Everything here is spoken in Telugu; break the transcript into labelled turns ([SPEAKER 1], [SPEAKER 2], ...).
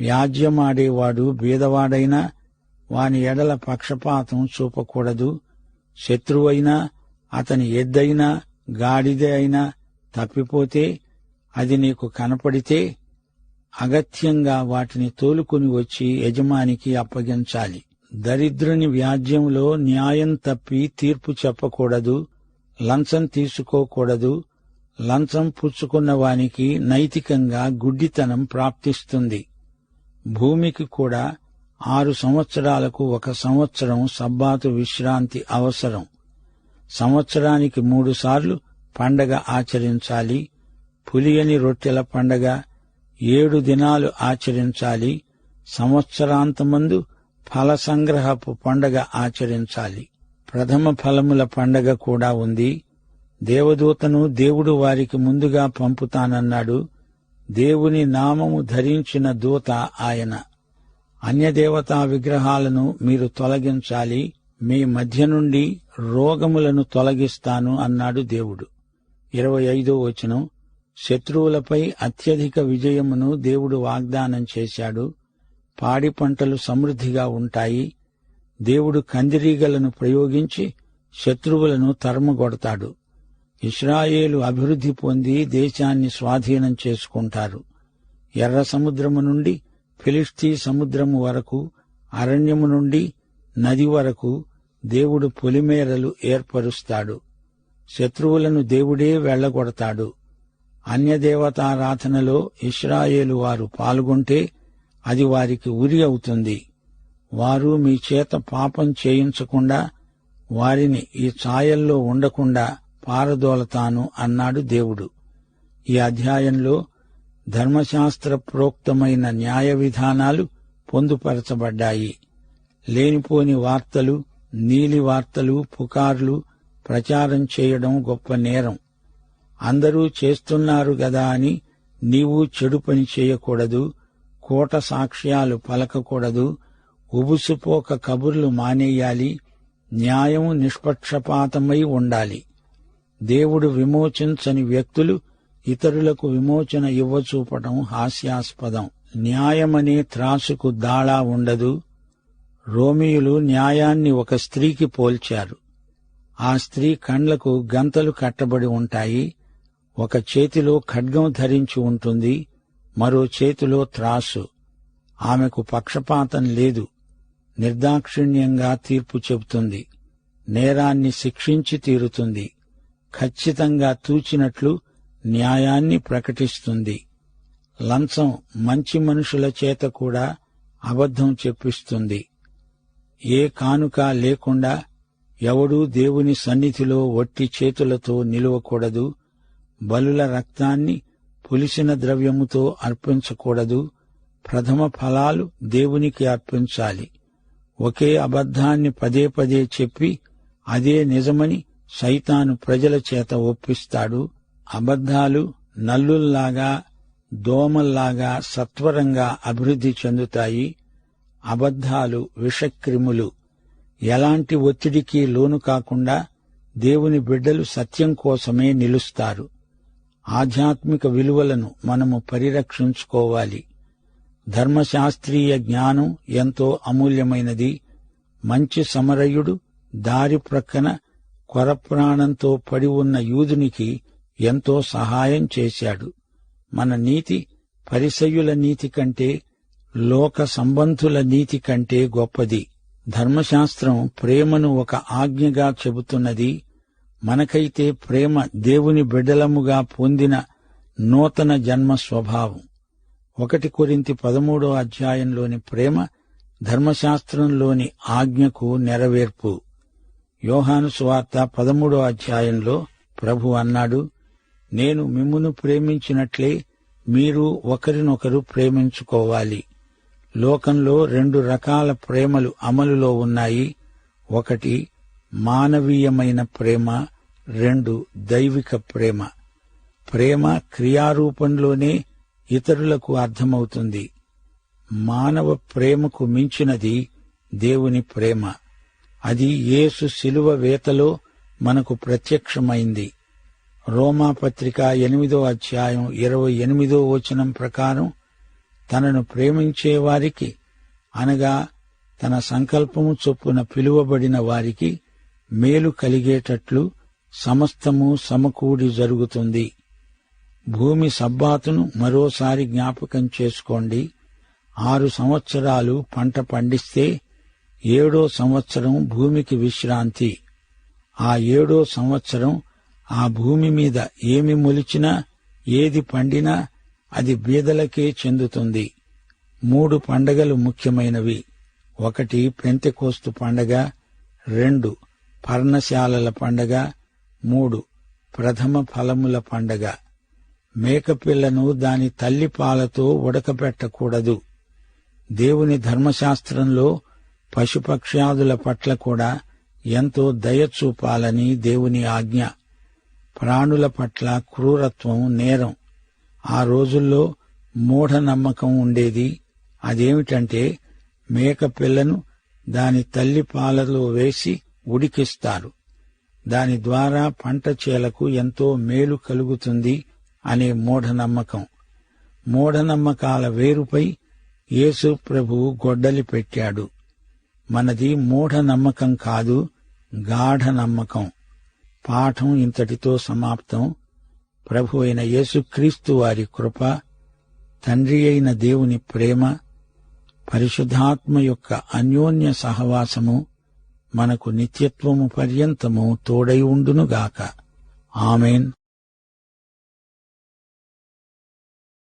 [SPEAKER 1] వ్యాజ్యమాడేవాడు బీదవాడైనా వాని ఎడల పక్షపాతం చూపకూడదు. శత్రువైనా అతని ఎద్దైనా గాడిద అయినా తప్పిపోతే అది నీకు కనపడితే అగత్యంగా వాటిని తోలుకుని వచ్చి యజమానికి అప్పగించాలి. దరిద్రుని వ్యాజ్యంలో న్యాయం తప్పి తీర్పు చెప్పకూడదు. లంచం తీసుకోకూడదు. లంచం పుచ్చుకున్న వానికి నైతికంగా గుడ్డితనం ప్రాప్తిస్తుంది. భూమికి కూడా ఆరు సంవత్సరాలకు ఒక సంవత్సరం సబ్బాతు విశ్రాంతి అవసరం. సంవత్సరానికి మూడుసార్లు పండగ ఆచరించాలి. పులియని రొట్టెల పండగ ఏడు దినాలు ఆచరించాలి. సంవత్సరాంతమందు ఫల సంగ్రహపు పండగ ఆచరించాలి. ప్రథమ ఫలముల పండగ కూడా ఉంది. దేవదూతను దేవుడు వారికి ముందుగా పంపుతానన్నాడు. దేవుని నామము ధరించిన దూత ఆయన. అన్యదేవతా విగ్రహాలను మీరు తొలగించాలి మీ మధ్య నుండి రోగములను తొలగిస్తాను అన్నాడు దేవుడు. ఇరవై ఐదో వచనం శత్రువులపై అత్యధిక విజయమును దేవుడు వాగ్దానం చేశాడు. పాడి పంటలు సమృద్ధిగా ఉంటాయి. దేవుడు కందిరీగలను ప్రయోగించి శత్రువులను తరమగొడతాడు. ఇస్రాయేలు అభివృద్ధి పొంది దేశాన్ని స్వాధీనం చేసుకుంటారు. ఎర్ర సముద్రము నుండి ఫిలిస్తీ సముద్రము వరకు అరణ్యము నుండి నది వరకు దేవుడు పొలిమేరలు ఏర్పరుస్తాడు. శత్రువులను దేవుడే వెళ్ళగొడతాడు అన్యదేవతారాధనలో ఇస్రాయేలు వారు పాల్గొంటే అది వారికి ఉరి అవుతుంది. వారు మీ చేత పాపం చేయించకుండా వారిని ఈ ఛాయల్లో ఉండకుండా పారదోలతాను అన్నాడు దేవుడు. ఈ అధ్యాయంలో ధర్మశాస్త్ర ప్రోక్తమైన న్యాయ విధానాలు పొందుపరచబడ్డాయి. లేనిపోని వార్తలు నీలి వార్తలు పుకార్లు ప్రచారం చేయడం గొప్ప నేరం. అందరూ చేస్తున్నారు గదా అని నీవు చెడు పని చేయకూడదు కోట సాక్ష్యాలు పలకకూడదు ఉబుసుపోక కబుర్లు మానేయాలి న్యాయం నిష్పక్షపాతమై ఉండాలి. దేవుడు విమోచించని వ్యక్తులు ఇతరులకు విమోచన ఇవ్వచూపటం హాస్యాస్పదం. న్యాయమనే త్రాసుకు దాళా ఉండదు. రోమియులు న్యాయాన్ని ఒక స్త్రీకి పోల్చారు. ఆ స్త్రీ కండ్లకు గంతలు కట్టబడి ఉంటాయి. ఒక చేతిలో ఖడ్గం ధరించి ఉంటుంది. మరో చేతిలో త్రాసు. ఆమెకు పక్షపాతం లేదు. నిర్దాక్షిణ్యంగా తీర్పు చెబుతుంది. నేరాన్ని శిక్షించి తీరుతుంది. ఖచ్చితంగా తూచినట్లు న్యాయాన్ని ప్రకటిస్తుంది. లంచం మంచి మనుషుల చేత కూడా అబద్ధం చెప్పిస్తుంది. ఏ కానుక లేకుండా ఎవడూ దేవుని సన్నిధిలో వట్టి చేతులతో నిలువకూడదు బలుల రక్తాన్ని పులిసిన ద్రవ్యముతో అర్పించకూడదు ప్రథమ ఫలాలు దేవునికి అర్పించాలి. ఒకే అబద్ధాన్ని పదే పదే చెప్పి అదే నిజమని సైతాను ప్రజల చేత ఒప్పిస్తాడు. అబద్ధాలు నల్లుల్లాగా దోమల్లాగా సత్వరంగా అభివృద్ధి చెందుతాయి. అబద్ధాలు విషక్రిములు. ఎలాంటి ఒత్తిడికి లోను కాకుండా దేవుని బిడ్డలు సత్యం కోసమే నిలుస్తారు. ఆధ్యాత్మిక విలువలను మనము పరిరక్షించుకోవాలి. ధర్మశాస్త్రీయ జ్ఞానం ఎంతో అమూల్యమైనది. మంచి సమరయుడు దారి ప్రక్కన కొరప్రాణంతో పడి ఉన్న యూదునికి ఎంతో సహాయం చేశాడు. మన నీతి పరిసయుల నీతి కంటే లోక సంబంధుల నీతి కంటే గొప్పది. ధర్మశాస్త్రం ప్రేమను ఒక ఆజ్ఞగా చెబుతున్నది. మనకైతే ప్రేమ దేవుని బిడ్డలముగా పొందిన నూతన జన్మ స్వభావం. ఒకటి కొరింతి పదమూడో అధ్యాయంలోని ప్రేమ ధర్మశాస్త్రంలోని ఆజ్ఞకు నెరవేర్పు. యోహాను సువార్త పదమూడో అధ్యాయంలో ప్రభు అన్నాడు నేను మిమ్మును ప్రేమించినట్లే మీరు ఒకరినొకరు ప్రేమించుకోవాలి. లోకంలో రెండు రకాల ప్రేమలు అమలులో ఉన్నాయి. ఒకటి మానవీయమైన ప్రేమ రెండు దైవిక ప్రేమ. ప్రేమ క్రియారూపంలోనే ఇతరులకు అర్థమవుతుంది. మానవ ప్రేమకు మించినది దేవుని ప్రేమ. అది యేసు శిలువ వేతలో మనకు ప్రత్యక్షమైంది. రోమాపత్రిక ఎనిమిదో అధ్యాయం ఇరవై ఎనిమిదో వచనం ప్రకారం తనను ప్రేమించే వారికి అనగా తన సంకల్పము చొప్పున పిలువబడిన వారికి మేలు కలిగేటట్లు సమస్తము సమకూడి జరుగుతుంది. భూమి సబ్బాతును మరోసారి జ్ఞాపకం చేసుకోండి. ఆరు సంవత్సరాలు పంట పండిస్తే ఏడో సంవత్సరం భూమికి విశ్రాంతి. ఆ ఏడో సంవత్సరం ఆ భూమి మీద ఏమి మొలిచినా ఏది పండినా అది బీదలకే చెందుతుంది. మూడు పండగలు ముఖ్యమైనవి. ఒకటి పెంతెకోస్తు పండగ రెండు పర్ణశాలల పండగ మూడు ప్రథమ ఫలముల పండగ. మేకపిల్లను దాని తల్లి పాలతో ఉడకపెట్టకూడదు దేవుని ధర్మశాస్త్రంలో పశుపక్ష్యాదుల పట్ల కూడా ఎంతో దయ చూపాలని దేవుని ఆజ్ఞ. ప్రాణుల పట్ల క్రూరత్వం నేరం. ఆ రోజుల్లో మూఢనమ్మకం ఉండేది. అదేమిటంటే మేక పిల్లను దాని తల్లి పాలలో వేసి ఉడికిస్తారు. దాని ద్వారా పంట చేలకు ఎంతో మేలు కలుగుతుంది అనే మూఢనమ్మకం. మూఢనమ్మకాల వేరుపై యేసు ప్రభువు గొడ్డలి పెట్టాడు. మనది మూఢనమ్మకం కాదు గాఢ నమ్మకం పాఠం ఇంతటితో సమాప్తం. ప్రభు అయిన యేసుక్రీస్తు వారి కృప తండ్రి అయిన దేవుని ప్రేమ పరిశుద్ధాత్మ యొక్క అన్యోన్య సహవాసము మనకు నిత్యత్వము పర్యంతము తోడై ఉండునుగాక. ఆమెన్.